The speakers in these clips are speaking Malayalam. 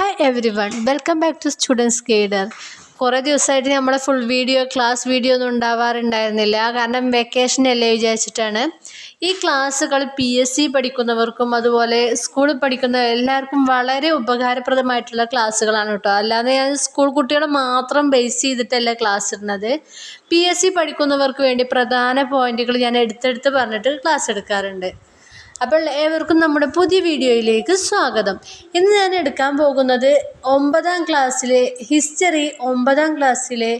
Hi everyone welcome back to students guider കുറേ ദിവസമായിട്ട് നമ്മളെ ഫുൾ വീഡിയോ ക്ലാസ് വീഡിയോ ഒന്നും ഉണ്ടാവാറുണ്ടായിരുന്നില്ല. കാരണം വെക്കേഷൻ അല്ലേ വിചാരിച്ചിട്ടാണ്. ഈ ക്ലാസ്സുകൾ പി എസ് സി പഠിക്കുന്നവർക്കും അതുപോലെ സ്കൂളിൽ പഠിക്കുന്ന എല്ലാവർക്കും വളരെ ഉപകാരപ്രദമായിട്ടുള്ള ക്ലാസ്സുകളാണ് കേട്ടോ. അല്ലാതെ ഞാൻ സ്കൂൾ കുട്ടികളെ മാത്രം ബേസ് ചെയ്തിട്ടല്ല ക്ലാസ് ഇടുന്നത്. പി എസ് സി പഠിക്കുന്നവർക്ക് വേണ്ടി പ്രധാന പോയിന്റുകൾ ഞാൻ എടുത്തെടുത്ത് പറഞ്ഞിട്ട് ക്ലാസ് എടുക്കാറുണ്ട്. അപ്പോൾ ഏവർക്കും നമ്മുടെ പുതിയ വീഡിയോയിലേക്ക് സ്വാഗതം. ഇന്ന് ഞാൻ എടുക്കാൻ പോകുന്നത് ഒമ്പതാം ക്ലാസ്സിലെ ഹിസ്റ്ററി ഒമ്പതാം ക്ലാസ്സിലെ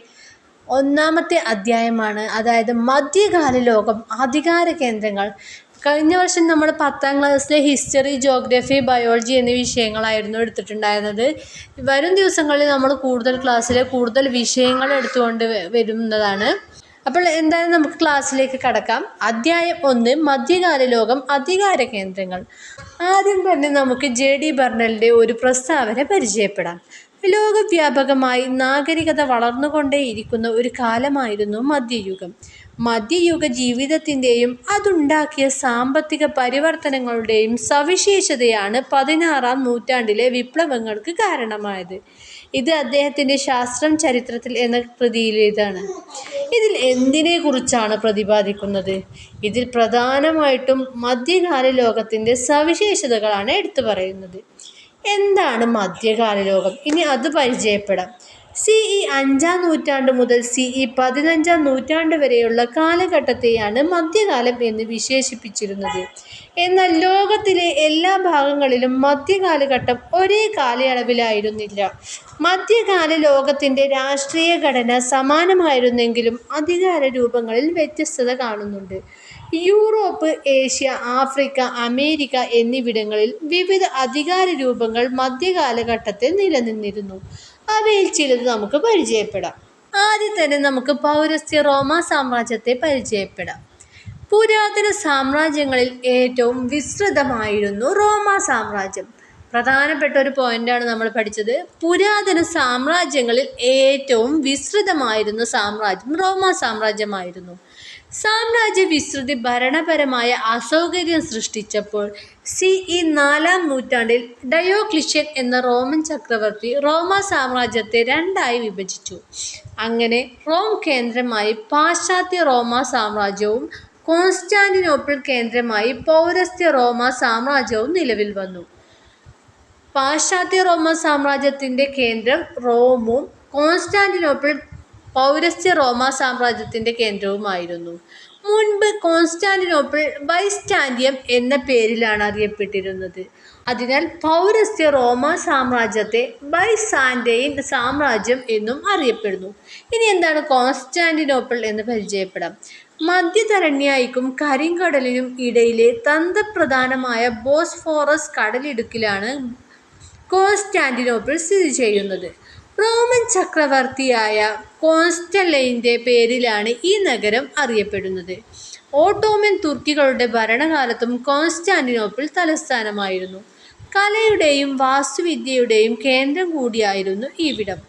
ഒന്നാമത്തെ അധ്യായമാണ്. അതായത് മധ്യകാല ലോകം അധികാര കേന്ദ്രങ്ങൾ. കഴിഞ്ഞ വർഷം നമ്മൾ പത്താം ക്ലാസ്സിലെ ഹിസ്റ്ററി ജോഗ്രഫി ബയോളജി എന്നീ വിഷയങ്ങളായിരുന്നു എടുത്തിട്ടുണ്ടായിരുന്നത്. വരും ദിവസങ്ങളിൽ നമ്മൾ കൂടുതൽ ക്ലാസ്സിലെ കൂടുതൽ വിഷയങ്ങൾ എടുത്തുകൊണ്ട് വരുന്നതാണ്. അപ്പോൾ എന്തായാലും നമുക്ക് ക്ലാസ്സിലേക്ക് കടക്കാം. അധ്യായം ഒന്ന് മധ്യകാല ലോകം അധികാര കേന്ദ്രങ്ങൾ. ആദ്യം തന്നെ നമുക്ക് ജെ ഡി ബർണലിന്റെ ഒരു പ്രസ്താവന പരിചയപ്പെടാം. ലോകവ്യാപകമായി നാഗരികത വളർന്നുകൊണ്ടേയിരിക്കുന്ന ഒരു കാലമായിരുന്നു മധ്യയുഗം. മധ്യയുഗ ജീവിതത്തിന്റെയും അതുണ്ടാക്കിയ സാമ്പത്തിക പരിവർത്തനങ്ങളുടെയും സവിശേഷതയാണ് പതിനാറാം നൂറ്റാണ്ടിലെ വിപ്ലവങ്ങൾക്ക് കാരണമായത്. ഇത് അദ്ദേഹത്തിന്റെ ശാസ്ത്രം ചരിത്രത്തിൽ എന്ന കൃതിയിലേതാണ് ഇതിൽ എന്തിനെ കുറിച്ചാണ് പ്രതിപാദിക്കുന്നത്? ഇതിൽ പ്രധാനമായിട്ടും മധ്യകാല ലോകത്തിന്റെ സവിശേഷതകളാണ് എടുത്തു പറയുന്നത്. എന്താണ് മധ്യകാല ലോകം? ഇനി അത് പരിചയപ്പെടാം. സി ഇ അഞ്ചാം നൂറ്റാണ്ട് മുതൽ സി ഇ പതിനഞ്ചാം നൂറ്റാണ്ട് വരെയുള്ള കാലഘട്ടത്തെയാണ് മധ്യകാലം എന്ന് വിശേഷിപ്പിച്ചിരുന്നത്. എന്നാൽ ലോകത്തിലെ എല്ലാ ഭാഗങ്ങളിലും മധ്യകാലഘട്ടം ഒരേ കാലയളവിലായിരുന്നില്ല. മധ്യകാല ലോകത്തിന്റെ രാഷ്ട്രീയ ഘടന സമാനമായിരുന്നെങ്കിലും അധികാര രൂപങ്ങളിൽ വ്യത്യസ്തത കാണുന്നുണ്ട്. യൂറോപ്പ് ഏഷ്യ ആഫ്രിക്ക അമേരിക്ക എന്നിവിടങ്ങളിൽ വിവിധ അധികാര രൂപങ്ങൾ മധ്യകാലഘട്ടത്തിൽ നിലനിന്നിരുന്നു. അവയിൽ ചിലത് നമുക്ക് പരിചയപ്പെടാം. ആദ്യം തന്നെ നമുക്ക് പൗരസ്ത്യ റോമ സാമ്രാജ്യത്തെ പരിചയപ്പെടാം. പുരാതന സാമ്രാജ്യങ്ങളിൽ ഏറ്റവും വിസ്തൃതമായിരുന്നു റോമ സാമ്രാജ്യം. പ്രധാനപ്പെട്ട ഒരു പോയിന്റാണ് നമ്മൾ പഠിച്ചത്. പുരാതന സാമ്രാജ്യങ്ങളിൽ ഏറ്റവും വിസ്തൃതമായിരുന്ന സാമ്രാജ്യം റോമ സാമ്രാജ്യമായിരുന്നു. സാമ്രാജ്യ വിസ്തൃതി ഭരണപരമായ അസൗകര്യം സൃഷ്ടിച്ചപ്പോൾ സി ഇ നാലാം നൂറ്റാണ്ടിൽ ഡയോക്ലിഷ്യൻ എന്ന റോമൻ ചക്രവർത്തി റോമ സാമ്രാജ്യത്തെ രണ്ടായി വിഭജിച്ചു. അങ്ങനെ റോം കേന്ദ്രമായി പാശ്ചാത്യ റോമ സാമ്രാജ്യവും കോൺസ്റ്റാന്റിനോപ്പിൾ കേന്ദ്രമായി പൗരസ്ത്യ റോമ സാമ്രാജ്യവും നിലവിൽ വന്നു. പാശ്ചാത്യ റോമ സാമ്രാജ്യത്തിന്റെ കേന്ദ്രം റോമും കോൺസ്റ്റാന്റിനോപ്പിൾ പൗരസ്ത്യ റോമാ സാമ്രാജ്യത്തിന്റെ കേന്ദ്രവുമായിരുന്നു. മുൻപ് കോൺസ്റ്റാന്റിനോപ്പിൾ ബൈസ്റ്റാൻഡിയം എന്ന പേരിലാണ് അറിയപ്പെട്ടിരുന്നത്. അതിനാൽ പൗരസ്ത്യ റോമാ സാമ്രാജ്യത്തെ ബൈസാൻഡൈൻ സാമ്രാജ്യം എന്നും അറിയപ്പെടുന്നു. ഇനി എന്താണ് കോൺസ്റ്റാന്റിനോപ്പിൾ എന്ന് പരിചയപ്പെടാം. മധ്യധരണ്യായിക്കും കരിങ്കടലിനും ഇടയിലെ തന്ത്രപ്രധാനമായ ബോസ്ഫോറസ് കടലിടുക്കിലാണ് കോൺസ്റ്റാന്റിനോപ്പിൾ സ്ഥിതി ചെയ്യുന്നത്. റോമൻ ചക്രവർത്തിയായ കോൺസ്റ്റലൈന്റെ പേരിലാണ് ഈ നഗരം അറിയപ്പെടുന്നത്. Ottoman തുർക്കികളുടെ ഭരണകാലത്തും Constantinople തലസ്ഥാനമായിരുന്നു. കലയുടെയും വാസ്തുവിദ്യയുടെയും കേന്ദ്രം കൂടിയായിരുന്നു ഇവിടം.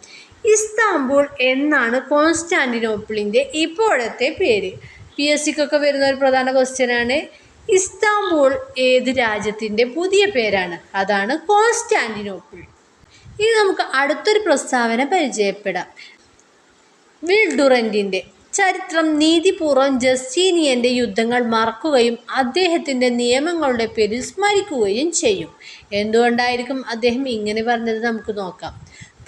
ഇസ്താംബുൾ എന്നാണ് കോൺസ്റ്റാന്റിനോപ്പിളിന്റെ ഇപ്പോഴത്തെ പേര്. പി എസ് സിക്കൊക്കെ വരുന്ന ഒരു പ്രധാന ക്വസ്റ്റ്യനാണ് ഇസ്താംബുൾ ഏത് രാജ്യത്തിന്റെ പുതിയ പേരാണ്? അതാണ് കോൺസ്റ്റാന്റിനോപ്പിൾ. ഇനി നമുക്ക് അടുത്തൊരു പ്രസ്താവന പരിചയപ്പെടാം. വിൽഡുറന്റിന്റെ ചരിത്രം നീതിപൂർവം ജസ്റ്റീനിയന്റെ യുദ്ധങ്ങൾ മറക്കുകയും അദ്ദേഹത്തിന്റെ നിയമങ്ങളുടെ പേരിൽ സ്മരിക്കുകയും ചെയ്യും. എന്തുകൊണ്ടായിരിക്കും അദ്ദേഹം ഇങ്ങനെ പറഞ്ഞത് നമുക്ക് നോക്കാം.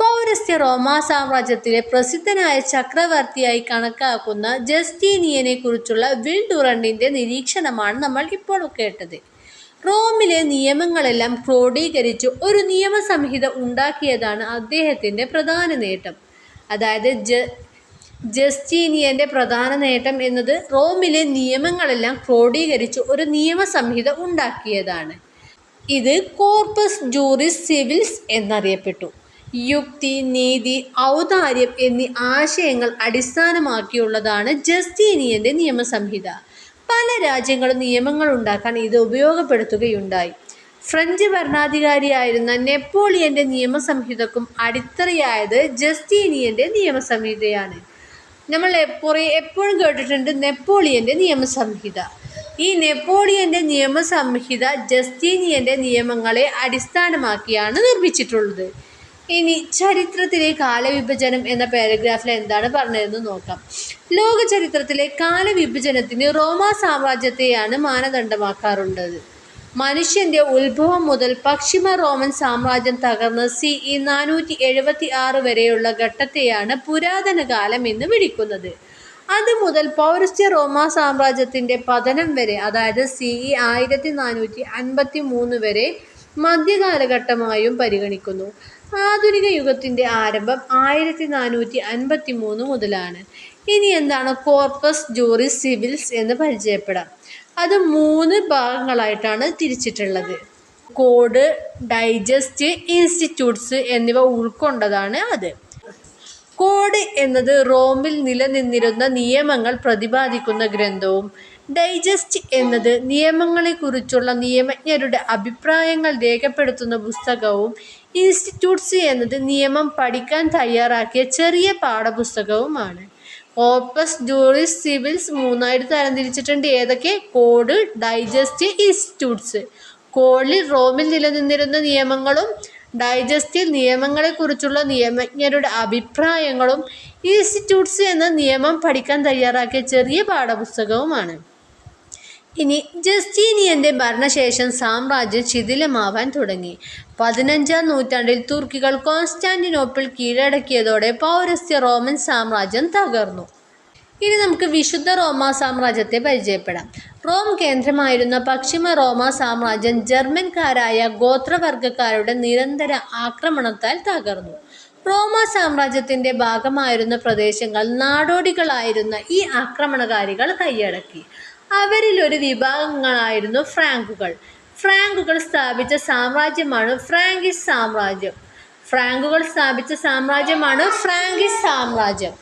പൗരസ്ത്യ റോമാ സാമ്രാജ്യത്തിലെ പ്രസിദ്ധനായ ചക്രവർത്തിയായി കണക്കാക്കുന്ന ജസ്റ്റീനിയനെ കുറിച്ചുള്ള വിൽഡുറന്റിന്റെ നിരീക്ഷണമാണ് നമ്മൾ ഇപ്പോൾ കേട്ടത്. റോമിലെ നിയമങ്ങളെല്ലാം ക്രോഡീകരിച്ച്. ഒരു നിയമസംഹിത ഉണ്ടാക്കിയതാണ് അദ്ദേഹത്തിന്റെ പ്രധാന നേട്ടം. അതായത് ജ ജസ്റ്റീനിയന്റെ പ്രധാന നേട്ടം എന്നത് റോമിലെ നിയമങ്ങളെല്ലാം ക്രോഡീകരിച്ച് ഒരു നിയമസംഹിത ഉണ്ടാക്കിയതാണ്. ഇത് കോർപ്പസ് ജൂറിസ് സിവിൽസ് എന്നറിയപ്പെട്ടു. യുക്തി നീതി ഔദാര്യം എന്നീ ആശയങ്ങൾ അടിസ്ഥാനമാക്കിയുള്ളതാണ് ജസ്റ്റീനിയന്റെ നിയമസംഹിത. പല രാജ്യങ്ങളും നിയമങ്ങൾ ഉണ്ടാക്കാൻ ഇത് ഉപയോഗപ്പെടുത്തുകയുണ്ടായി. ഫ്രഞ്ച് ഭരണാധികാരിയായിരുന്ന നെപ്പോളിയന്റെ നിയമസംഹിതക്കും അടിത്തറയായത് ജസ്റ്റീനിയന്റെ നിയമസംഹിതയാണ്. നമ്മൾ എപ്പോഴും എപ്പോഴും കേട്ടിട്ടുണ്ട് നെപ്പോളിയന്റെ നിയമസംഹിത. ഈ നെപ്പോളിയന്റെ നിയമസംഹിത ജസ്റ്റീനിയന്റെ നിയമങ്ങളെ അടിസ്ഥാനമാക്കിയാണ് നിർമ്മിച്ചിട്ടുള്ളത്. ഇനി ചരിത്രത്തിലെ കാലവിഭജനം എന്ന പാരഗ്രാഫിൽ എന്താണ് പറഞ്ഞതെന്ന് നോക്കാം. ലോക ചരിത്രത്തിലെ കാലവിഭജനത്തിന് റോമാ സാമ്രാജ്യത്തെയാണ് മാനദണ്ഡമാക്കാറുള്ളത്. മനുഷ്യന്റെ ഉത്ഭവം മുതൽ പശ്ചിമ റോമൻ സാമ്രാജ്യം തകർന്ന് സി ഇ നാനൂറ്റി എഴുപത്തി ആറ് വരെയുള്ള ഘട്ടത്തെയാണ് പുരാതന കാലം എന്ന് വിളിക്കുന്നത്. അത് മുതൽ പൗരസ്ത്യ റോമാ സാമ്രാജ്യത്തിന്റെ പതനം വരെ അതായത് സി ഇ ആയിരത്തി നാനൂറ്റി അൻപത്തി മൂന്ന് വരെ മധ്യകാലഘട്ടമായും പരിഗണിക്കുന്നു. ആധുനിക യുഗത്തിന്റെ ആരംഭം ആയിരത്തി നാനൂറ്റി അൻപത്തി മൂന്ന് മുതലാണ്. ഇനി എന്താണ് കോർപ്പസ് ജോറി സിവിൽസ് എന്ന് പരിചയപ്പെടാം. അത് മൂന്ന് ഭാഗങ്ങളായിട്ടാണ് തിരിച്ചിട്ടുള്ളത്. കോഡ് ഡൈജസ്റ്റ് ഇൻസ്റ്റിറ്റ്യൂട്ട്സ് എന്നിവ ഉൾക്കൊണ്ടതാണ് അത്. കോഡ് എന്നത് റോമിൽ നിലനിന്നിരുന്ന നിയമങ്ങൾ പ്രതിപാദിക്കുന്ന ഗ്രന്ഥവും ഡൈജസ്റ്റ് എന്നത് നിയമങ്ങളെക്കുറിച്ചുള്ള നിയമജ്ഞരുടെ അഭിപ്രായങ്ങൾ രേഖപ്പെടുത്തുന്ന പുസ്തകവും ഇൻസ്റ്റിറ്റ്യൂട്ട്സ് എന്നത് നിയമം പഠിക്കാൻ തയ്യാറാക്കിയ ചെറിയ പാഠപുസ്തകവുമാണ്. ഓപ്പസ് ജൂറിസ് സിവിൽസ് മൂന്നായിട്ട് തരംതിരിച്ചിട്ടുണ്ട്. ഏതൊക്കെ? കോഡ് ഡൈജസ്റ്റ് ഇൻസ്റ്റിറ്റ്യൂട്ട്സ് കോഡിൽ റോമിൽ നിലനിന്നിരുന്ന നിയമങ്ങളും ഡൈജസ്റ്റിൽ നിയമങ്ങളെക്കുറിച്ചുള്ള നിയമജ്ഞരുടെ അഭിപ്രായങ്ങളും ഇൻസ്റ്റിറ്റ്യൂട്ട്സ് എന്ന നിയമം പഠിക്കാൻ തയ്യാറാക്കിയ ചെറിയ പാഠപുസ്തകവുമാണ്. ഇനി ജസ്റ്റീനിയന്റെ ഭരണശേഷം സാമ്രാജ്യം ശിഥിലമാവാൻ തുടങ്ങി. പതിനഞ്ചാം നൂറ്റാണ്ടിൽ തുർക്കികൾ കോൺസ്റ്റാന്റിനോപ്പിൾ കീഴടക്കിയതോടെ പൗരസ്ത്യ റോമൻ സാമ്രാജ്യം തകർന്നു. ഇനി നമുക്ക് വിശുദ്ധ റോമ സാമ്രാജ്യത്തെ പരിചയപ്പെടാം. റോം കേന്ദ്രമായിരുന്ന പശ്ചിമ റോമ സാമ്രാജ്യം ജർമ്മൻകാരായ ഗോത്രവർഗക്കാരുടെ നിരന്തര ആക്രമണത്താൽ തകർന്നു. റോമ സാമ്രാജ്യത്തിന്റെ ഭാഗമായിരുന്ന പ്രദേശങ്ങൾ നാടോടികളായിരുന്ന ഈ ആക്രമണകാരികൾ കൈയടക്കി. അവരിൽ ഒരു വിഭാഗങ്ങളായിരുന്നു ഫ്രാങ്കുകൾ. ഫ്രാങ്കുകൾ സ്ഥാപിച്ച സാമ്രാജ്യമാണ് ഫ്രാങ്കിസ് സാമ്രാജ്യം. ഫ്രാങ്കുകൾ സ്ഥാപിച്ച സാമ്രാജ്യമാണ് ഫ്രാങ്കിസ് സാമ്രാജ്യം.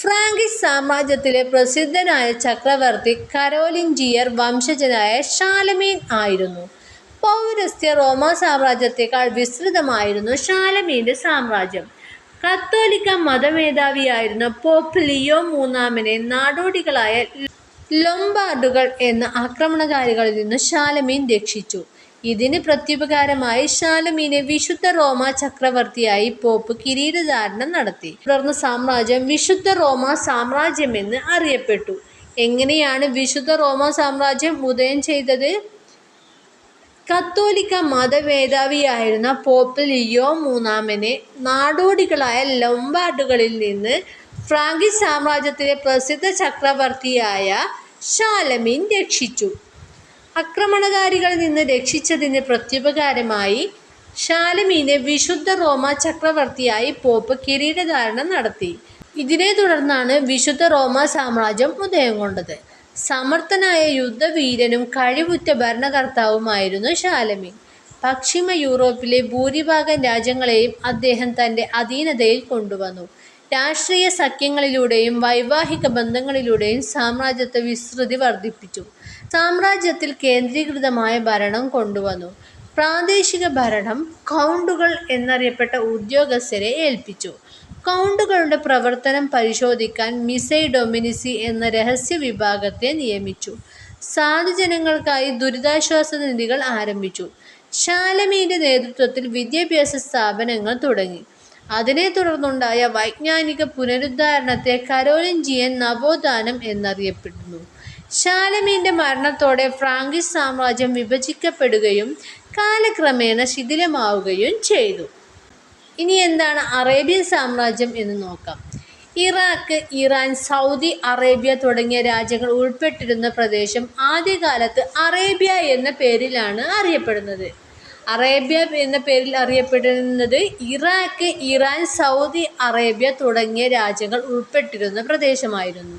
ഫ്രാങ്കിസ് സാമ്രാജ്യത്തിലെ പ്രസിദ്ധനായ ചക്രവർത്തി കരോലിൻജിയർ വംശജനായ ഷാലമീൻ ആയിരുന്നു. പൗരസ്ത്യ റോമാ സാമ്രാജ്യത്തെക്കാൾ വിസ്തൃതമായിരുന്നു ഷാലമീന്റെ സാമ്രാജ്യം. കത്തോലിക്ക മതമേധാവിയായിരുന്ന പോപ്പ് ലിയോ മൂന്നാമനെ നാടോടികളായ ലൊംബാർഡുകൾ എന്ന ആക്രമണകാരികളിൽ നിന്ന് ശാലമീൻ രക്ഷിച്ചു. ഇതിന് പ്രത്യുപകാരമായി ശാലമീനെ വിശുദ്ധ റോമ ചക്രവർത്തിയായി പോപ്പ് കിരീടധാരണം നടത്തി. തുടർന്ന് സാമ്രാജ്യം വിശുദ്ധ റോമ സാമ്രാജ്യമെന്ന് അറിയപ്പെട്ടു. എങ്ങനെയാണ് വിശുദ്ധ റോമ സാമ്രാജ്യം ഉദയം ചെയ്തത്? കത്തോലിക്ക മതമേധാവിയായിരുന്ന പോപ്പ് ലിയോ മൂന്നാമനെ നാടോടികളായ ലൊംബാർഡുകളിൽ നിന്ന് ഫ്രാങ്കിസ് സാമ്രാജ്യത്തിലെ പ്രസിദ്ധ ചക്രവർത്തിയായ ഷാലമിൻ രക്ഷിച്ചു. ആക്രമണകാരികളിൽ നിന്ന് രക്ഷിച്ചതിന് പ്രത്യുപകാരമായി ഷാലമീനെ വിശുദ്ധ റോമ ചക്രവർത്തിയായി പോപ്പ് കിരീടധാരണം നടത്തി. ഇതിനെ തുടർന്നാണ് വിശുദ്ധ റോമ സാമ്രാജ്യം ഉദയം കൊണ്ടത്. സമർത്ഥനായ യുദ്ധവീരനും കഴിവുറ്റ ഭരണകർത്താവുമായിരുന്നു ഷാലമീൻ. പശ്ചിമ യൂറോപ്പിലെ ഭൂരിഭാഗം രാജ്യങ്ങളെയും അദ്ദേഹം തന്റെ അധീനതയിൽ കൊണ്ടുവന്നു. രാഷ്ട്രീയ സഖ്യങ്ങളിലൂടെയും വൈവാഹിക ബന്ധങ്ങളിലൂടെയും സാമ്രാജ്യത്തെ വിസ്തൃതി വർദ്ധിപ്പിച്ചു. സാമ്രാജ്യത്തിൽ കേന്ദ്രീകൃതമായ ഭരണം കൊണ്ടുവന്നു. പ്രാദേശിക ഭരണം കൗണ്ടുകൾ എന്നറിയപ്പെട്ട ഉദ്യോഗസ്ഥരെ ഏൽപ്പിച്ചു. കൗണ്ടുകളുടെ പ്രവർത്തനം പരിശോധിക്കാൻ മിസൈ ഡൊമിനിസി എന്ന രഹസ്യ വിഭാഗത്തെ നിയമിച്ചു. സാധുജനങ്ങൾക്കായി ദുരിതാശ്വാസ നിധികൾ ആരംഭിച്ചു. ശാലമീന്റെ നേതൃത്വത്തിൽ വിദ്യാഭ്യാസ സ്ഥാപനങ്ങൾ തുടങ്ങി. അതിനെ തുടർന്നുണ്ടായ വൈജ്ഞാനിക പുനരുദ്ധാരണത്തെ കരോലിഞ്ചിയൻ നവോത്ഥാനം എന്നറിയപ്പെടുന്നു. ശാലമീന്റെ മരണത്തോടെ ഫ്രാങ്കിസ് സാമ്രാജ്യം വിഭജിക്കപ്പെടുകയും കാലക്രമേണ ശിഥിലമാവുകയും ചെയ്തു. ഇനി എന്താണ് അറേബ്യൻ സാമ്രാജ്യം എന്ന് നോക്കാം. ഇറാഖ് ഇറാൻ സൗദി അറേബ്യ തുടങ്ങിയ രാജ്യങ്ങൾ ഉൾപ്പെട്ടിരുന്ന പ്രദേശം ആദ്യകാലത്ത് അറേബ്യ എന്ന പേരിലാണ് അറിയപ്പെടുന്നത്. അറേബ്യ എന്ന പേരിൽ അറിയപ്പെടുന്നത് ഇറാഖ് ഇറാൻ സൗദി അറേബ്യ തുടങ്ങിയ രാജ്യങ്ങൾ ഉൾപ്പെട്ടിരുന്ന പ്രദേശമായിരുന്നു.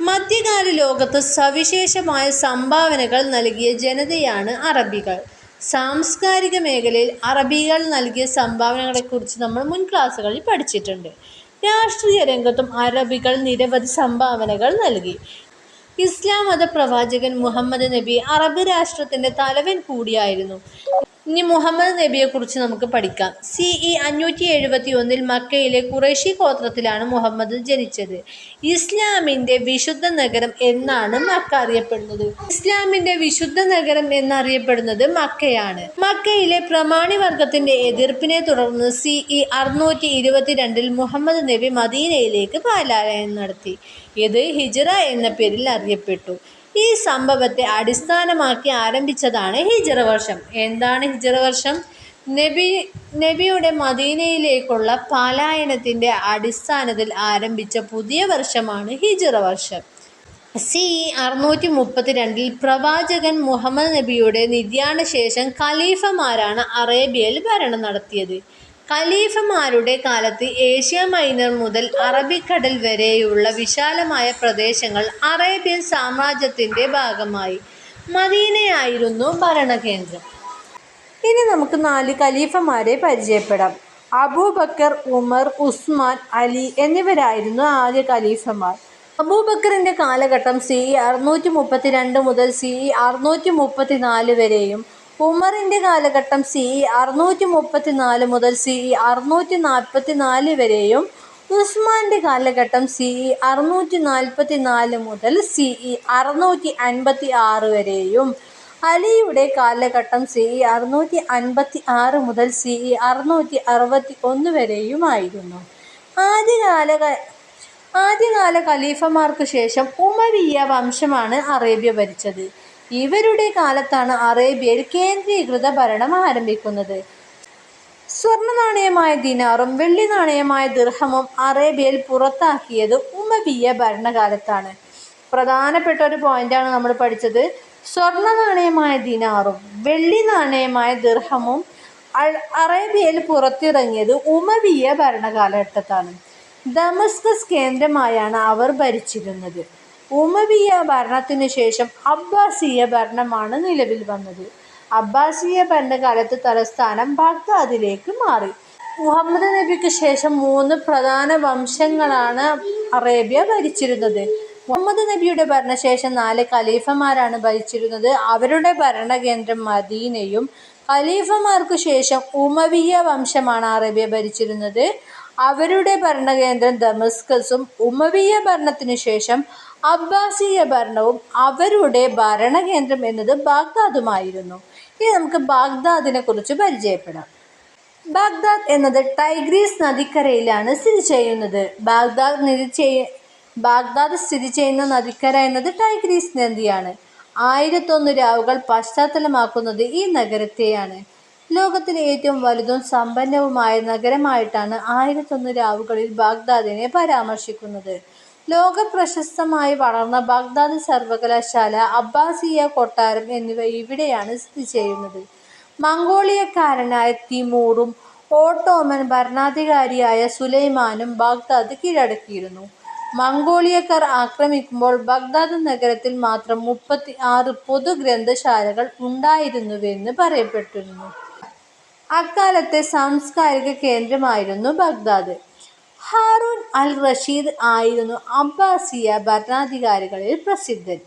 മധ്യകാല ലോകത്ത് സവിശേഷമായ സംഭാവനകൾ നൽകിയ ജനതയാണ് അറബികൾ. സാംസ്കാരിക മേഖലയിൽ അറബികൾ നൽകിയ സംഭാവനകളെക്കുറിച്ച് നമ്മൾ മുൻ ക്ലാസ്സുകളിൽ പഠിച്ചിട്ടുണ്ട്. രാഷ്ട്രീയ രംഗത്തും അറബികൾ നിരവധി സംഭാവനകൾ നൽകി. ഇസ്ലാം മത പ്രവാചകൻ മുഹമ്മദ് നബി അറബ് രാഷ്ട്രത്തിന്റെ തലവൻ കൂടിയായിരുന്നു. ഇനി മുഹമ്മദ് നബിയെക്കുറിച്ച് നമുക്ക് പഠിക്കാം. സി ഇ അഞ്ഞൂറ്റി എഴുപത്തി ഒന്നിൽ മക്കയിലെ ഖുറൈശി ഗോത്രത്തിലാണ് മുഹമ്മദ് ജനിച്ചത്. ഇസ്ലാമിന്റെ വിശുദ്ധ നഗരം എന്നാണ് മക്ക അറിയപ്പെടുന്നത്. ഇസ്ലാമിന്റെ വിശുദ്ധ നഗരം എന്നറിയപ്പെടുന്നത് മക്കയാണ്. മക്കയിലെ പ്രമാണി വർഗത്തിന്റെ എതിർപ്പിനെ തുടർന്ന് സി ഇ അറുന്നൂറ്റി ഇരുപത്തിരണ്ടിൽ മുഹമ്മദ് നബി മദീനയിലേക്ക് പലായനം നടത്തി. ഇത് ഹിജറ എന്ന പേരിൽ അറിയപ്പെട്ടു. ഈ സംഭവത്തെ അടിസ്ഥാനമാക്കി ആരംഭിച്ചതാണ് ഹിജറ വർഷം. എന്താണ് ഹിജറ വർഷം? നബി നബിയുടെ മദീനയിലേക്കുള്ള പലായനത്തിന്റെ അടിസ്ഥാനത്തിൽ ആരംഭിച്ച പുതിയ വർഷമാണ് ഹിജറ വർഷം. സി അറുന്നൂറ്റി മുപ്പത്തി രണ്ടിൽ പ്രവാചകൻ മുഹമ്മദ് നബിയുടെ നിര്യാണ ശേഷം ഖലീഫമാരാണ് അറേബ്യയിൽ ഭരണം നടത്തിയത്. ഖലീഫമാരുടെ കാലത്ത് ഏഷ്യ മൈനർ മുതൽ അറബിക്കടൽ വരെയുള്ള വിശാലമായ പ്രദേശങ്ങൾ അറേബ്യൻ സാമ്രാജ്യത്തിന്റെ ഭാഗമായി. മദീനയായിരുന്നു ഭരണകേന്ദ്രം. ഇനി നമുക്ക് നാല് ഖലീഫമാരെ പരിചയപ്പെടാം. അബൂബക്കർ ഉമർ ഉസ്മാൻ അലി എന്നിവരായിരുന്നു ആദ്യ ഖലീഫമാർ. അബൂബക്കറിന്റെ കാലഘട്ടം സി ഇ അറുന്നൂറ്റി മുപ്പത്തി രണ്ട് മുതൽ സി ഇ അറുന്നൂറ്റി മുപ്പത്തി നാല് വരെയും ഉമറിന്റെ കാലഘട്ടം സി ഇ അറുന്നൂറ്റി മുപ്പത്തി നാല് മുതൽ സി ഇ അറുന്നൂറ്റി നാൽപ്പത്തി നാല് വരെയും ഉസ്മാന്റെ കാലഘട്ടം സി ഇ അറുന്നൂറ്റി നാൽപ്പത്തി നാല് മുതൽ സി ഇ അറുന്നൂറ്റി അൻപത്തി ആറ് വരെയും അലിയുടെ കാലഘട്ടം സി ഇ അറുന്നൂറ്റി അൻപത്തി ആറ് മുതൽ സി ഇ അറുന്നൂറ്റി അറുപത്തി ഒന്ന് വരെയുമായിരുന്നു ആദ്യകാല ആദ്യകാല ഖലീഫമാർക്ക് ശേഷം ഉമവിയ വംശമാണ് അറേബ്യ ഭരിച്ചത്. ഇവരുടെ കാലത്താണ് അറേബ്യയിൽ കേന്ദ്രീകൃത ഭരണം ആരംഭിക്കുന്നത്. സ്വർണ നാണയമായ ദിനാറും വെള്ളി നാണയമായ ദിർഹമും അറേബ്യയിൽ പുറത്താക്കിയത് ഉമവിയ ഭരണകാലത്താണ്. പ്രധാനപ്പെട്ട ഒരു പോയിന്റാണ് നമ്മൾ പഠിച്ചത്. സ്വർണ നാണയമായ ദിനാറും വെള്ളി നാണയമായ ദിർഹമും അറേബ്യയിൽ പുറത്തിറങ്ങിയത് ഉമവിയ ഭരണകാലഘട്ടത്താണ്. ദമസ്കസ് കേന്ദ്രമായാണ് അവർ ഭരിച്ചിരുന്നത്. ഉമവിയ ഭരണത്തിന് ശേഷം അബ്ബാസിയ ഭരണമാണ് നിലവിൽ വന്നത്. അബ്ബാസിയ ഭരണകാലത്ത് തലസ്ഥാനം ബാഗ്ദാദിലേക്ക് മാറി. മുഹമ്മദ് നബിക്ക് ശേഷം മൂന്ന് പ്രധാന വംശങ്ങളാണ് അറേബ്യ ഭരിച്ചിരുന്നത്. മുഹമ്മദ് നബിയുടെ ഭരണശേഷം നാല് ഖലീഫമാരാണ് ഭരിച്ചിരുന്നത്. അവരുടെ ഭരണകേന്ദ്രം മദീനയും ഖലീഫമാർക്ക് ശേഷം ഉമവിയ വംശമാണ് അറേബ്യ ഭരിച്ചിരുന്നത്. അവരുടെ ഭരണകേന്ദ്രം ദമസ്കസും ഉമവിയ ഭരണത്തിനു ശേഷം അബ്ബാസിയ ഭരണവും അവരുടെ ഭരണകേന്ദ്രം എന്നത് ബാഗ്ദാദുമായിരുന്നു. ഇനി നമുക്ക് ബാഗ്ദാദിനെ കുറിച്ച് പരിചയപ്പെടാം. ബാഗ്ദാദ് എന്നത് ടൈഗ്രീസ് നദിക്കരയിലാണ് സ്ഥിതി ചെയ്യുന്നത്. ബാഗ്ദാദ് നിധി ചെയ്യ ബാഗ്ദാദ് സ്ഥിതി ചെയ്യുന്ന നദിക്കര എന്നത് ടൈഗ്രീസ് നദിയാണ്. ആയിരത്തൊന്ന് രാവുകൾ പശ്ചാത്തലമാക്കുന്നത് ഈ നഗരത്തെയാണ്. ലോകത്തിലെ ഏറ്റവും വലുതും സമ്പന്നവുമായ നഗരമായിട്ടാണ് ആയിരത്തൊന്ന് രാവുകളിൽ ബാഗ്ദാദിനെ പരാമർശിക്കുന്നത്. ലോക പ്രശസ്തമായി വളർന്ന ബാഗ്ദാദ് സർവകലാശാല അബ്ബാസിയ കൊട്ടാരം എന്നിവ ഇവിടെയാണ് സ്ഥിതി ചെയ്യുന്നത്. മംഗോളിയക്കാരനായ തിമൂറും ഓട്ടോമൻ ഭരണാധികാരിയായ സുലൈമാനും ബാഗ്ദാദ് കീഴടക്കിയിരുന്നു. മംഗോളിയക്കാർ ആക്രമിക്കുമ്പോൾ ബഗ്ദാദ് നഗരത്തിൽ മാത്രം മുപ്പത്തി ആറ് പൊതു ഗ്രന്ഥശാലകൾ ഉണ്ടായിരുന്നുവെന്ന് പറയപ്പെട്ടിരുന്നു. അക്കാലത്തെ സാംസ്കാരിക കേന്ദ്രമായിരുന്നു ബഗ്ദാദ്. ഹാറൂൻ അൽ റഷീദ് ആയിരുന്നു അബ്ബാസിയ ഭരണാധികാരികളിൽ പ്രസിദ്ധൻ.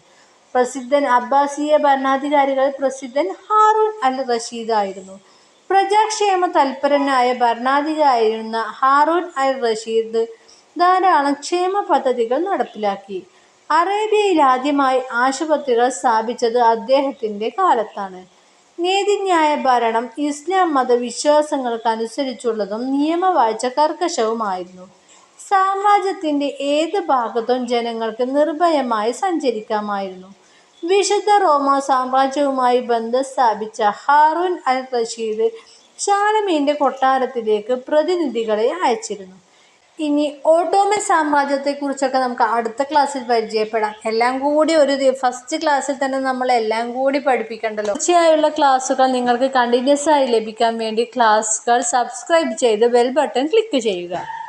പ്രസിദ്ധൻ അബ്ബാസിയ ഭരണാധികാരികളിൽ പ്രസിദ്ധൻ ഹാറൂൻ അൽ റഷീദ് ആയിരുന്നു. പ്രജാക്ഷേമ തൽപരനായ ഭരണാധികാരിയായിരുന്ന ഹാറൂൻ അൽ റഷീദ് ധാരാളം ക്ഷേമ പദ്ധതികൾ നടപ്പിലാക്കി. അറേബ്യയിൽ ആദ്യമായി ആശുപത്രികൾ സ്ഥാപിച്ചത് അദ്ദേഹത്തിന്റെ കാലത്താണ്. നീതിന്യായ ഭരണം ഇസ്ലാം മതവിശ്വാസങ്ങൾക്ക് അനുസരിച്ചുള്ളതും നിയമവാഴ്ച കർക്കശവുമായിരുന്നു. സാമ്രാജ്യത്തിന്റെ ഏത് ഭാഗത്തും ജനങ്ങൾക്ക് നിർഭയമായി സഞ്ചരിക്കാമായിരുന്നു. വിശുദ്ധ റോമ സാമ്രാജ്യവുമായി ബന്ധം സ്ഥാപിച്ച ഹാറൂൻ അൽ റഷീദ് ഷാലമീന്റെ കൊട്ടാരത്തിലേക്ക് പ്രതിനിധികളെ അയച്ചിരുന്നു. ഇനി ഓട്ടോമൻ സാമ്രാജ്യത്തെക്കുറിച്ചൊക്കെ നമുക്ക് അടുത്ത ക്ലാസ്സിൽ പരിചയപ്പെടാം. എല്ലാം കൂടി ഒരു ഫസ്റ്റ് ക്ലാസ്സിൽ തന്നെ നമ്മൾ എല്ലാം കൂടി പഠിപ്പിക്കണ്ടല്ലോ. തീർച്ചയായുള്ള ക്ലാസ്സുകൾ നിങ്ങൾക്ക് കണ്ടിന്യൂസ് ആയി ലഭിക്കാൻ വേണ്ടി ക്ലാസ്സുകൾ സബ്സ്ക്രൈബ് ചെയ്ത് ബെൽ ബട്ടൺ ക്ലിക്ക് ചെയ്യുക.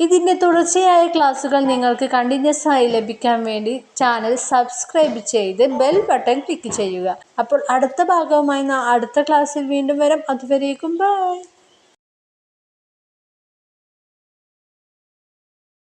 ഇതിന്റെ തുടർച്ചയായ ക്ലാസ്സുകൾ നിങ്ങൾക്ക് കണ്ടിന്യൂസ് ആയി ലഭിക്കാൻ വേണ്ടി ചാനൽ സബ്സ്ക്രൈബ് ചെയ്ത് ബെൽ ബട്ടൺ ക്ലിക്ക് ചെയ്യുക. അപ്പോൾ അടുത്ത ഭാഗവുമായി അടുത്ത ക്ലാസ്സിൽ വീണ്ടും വരാം. അതുവരേക്കും ബൈ.